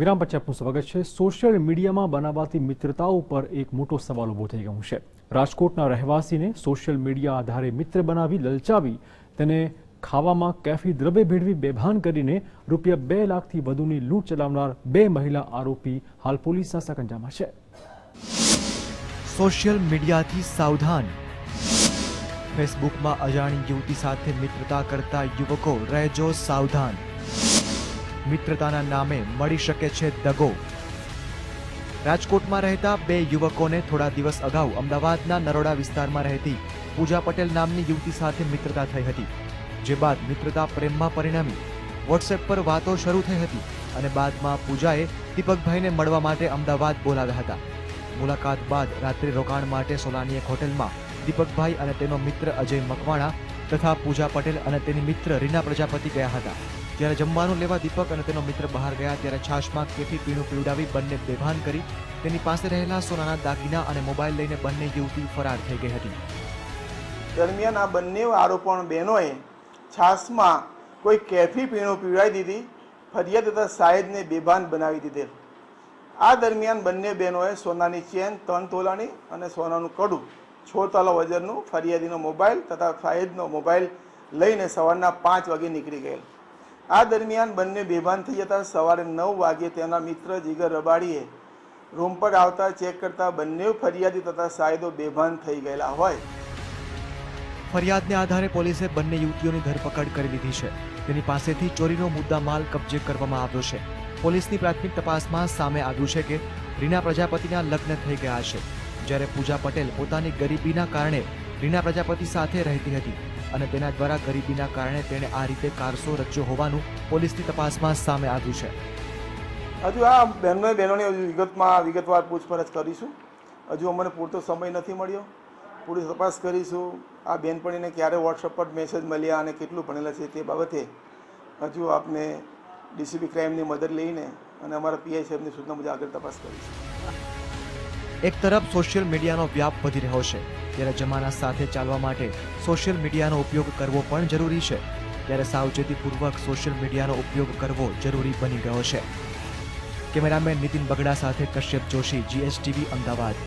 વિરામ પછી આપનું સ્વાગત છે. સોશિયલ મીડિયામાં બનાવાતી મિત્રતાઓ ઉપર એક મોટો સવાલ ઊભો થઈ ગયો છે. રાજકોટના રહેવાસીને સોશિયલ મીડિયા આધારે મિત્ર બનાવી લલચાવી તેને ખાવામાં કેફી દ્રવ્ય ભેળવી બેભાન કરીને રૂપિયા બે લાખથી વધુની લૂંટ ચલાવનાર બે મહિલા આરોપી હાલ પોલીસના સકંજામાં છે. સોશિયલ મીડિયાથી સાવધાન. ફેસબુકમાં અજાણી યુવતી સાથે મિત્રતા કરતા યુવકો રહેજો સાવધાન. મિત્રતાના નામે મળી શકે છે દગો. રાજકોટમાં રહેતા બે યુવકોને થોડા દિવસ અગાઉ અમદાવાદના નરોડા વિસ્તારમાં રહેતી પૂજા પટેલ નામની યુવતી સાથે મિત્રતા થઈ હતી, જે બાદ મિત્રતા પ્રેમમાં પરિણમી. વોટ્સએપ પર વાતો શરૂ થઈ હતી અને બાદમાં પૂજાએ દીપકભાઈને મળવા માટે અમદાવાદ બોલાવ્યા હતા. મુલાકાત બાદ રાત્રિ રોકાણ માટે સોલાની એક હોટેલમાં દીપકભાઈ અને તેનો મિત્ર અજય મકવાણા તથા પૂજા પટેલ અને તેની મિત્ર રીના પ્રજાપતિ ગયા હતા. ત્યારે જમવાનું લેવા દીપક અને તેનો મિત્ર બહાર ગયા ત્યારે છાશમાં કેફી પીણું પીવડાવી બંને બેભાન કરી તેની પાસે રહેલા સોનાના દાગીના અને મોબાઈલ લઈને બંને યુવતી ફરાર થઈ ગઈ હતી. દરમિયાન આ બંને આરોપણ બહેનોએ છાશમાં કોઈ કેફી પીણું પીવડાવી દીધી, ફરિયાદ તથા સાહેદને બેભાન બનાવી દીધેલ. આ દરમિયાન બંને બહેનોએ સોનાની ચેન, ત્રણ તોલાની અને સોનાનું કડું છ તોલા વજનનું, ફરિયાદીનો મોબાઈલ તથા સાહેદનો મોબાઈલ લઈને સવારના પાંચ વાગે નીકળી ગયેલ. આ દરમિયાન બંને બેભાન થઈ જતા સવારે નવ વાગે તેના મિત્ર જીગર રબાડીએ રૂમ પર આવતા ચેક કરતા બંને ફરિયાદી તથા સાયદો બેભાન થઈ ગયેલા હોય. ફરિયાદને આધારે પોલીસે બંને યુવતીઓની ધરપકડ કરી લીધી છે. તેની પાસેથી ચોરીનો મુદ્દા માલ કબજે કરવામાં આવ્યો છે. પોલીસની પ્રાથમિક તપાસમાં સામે આવ્યું છે કે રીના પ્રજાપતિના લગ્ન થઈ ગયા છે. જ્યારે પૂજા પટેલ પોતાની ગરીબીના કારણે રીના પ્રજાપતિ સાથે રહેતી હતી અને તેના દ્વારા ગરીબીના કારણે તેણે આ રીતે કારસો રચ્યો હોવાનું પોલીસની તપાસમાં સામે આવ્યું છે. હજુ આ બહેનોએ બહેનોની વિગતમાં વિગતવાર પૂછપરછ કરીશું. હજુ અમને પૂરતો સમય નથી મળ્યો. પૂરી તપાસ કરીશું. આ બેનપણીને ક્યારે વોટ્સઅપ પર મેસેજ મળ્યા અને કેટલું ભણેલા છે તે બાબતે હજુ આપને ડીસીબી ક્રાઇમની મદદ લઈને અને અમારા પીઆઈ સાહેબની સૂચના મુજબ આગળ તપાસ કરીશું. એક તરફ સોશિયલ મીડિયાનો વ્યાપ વધી રહ્યો છે, ત્યારે જમાના સાથે ચાલવા માટે સોશિયલ મીડિયાનો ઉપયોગ કરવો પણ જરૂરી છે, ત્યારે સાવચેતીપૂર્વક સોશિયલ મીડિયાનો ઉપયોગ કરવો જરૂરી બની ગયો છે. કેમેરામેન નીતિન બગડા સાથે કશ્યપ જોશી જીએસટીવી અમદાવાદ.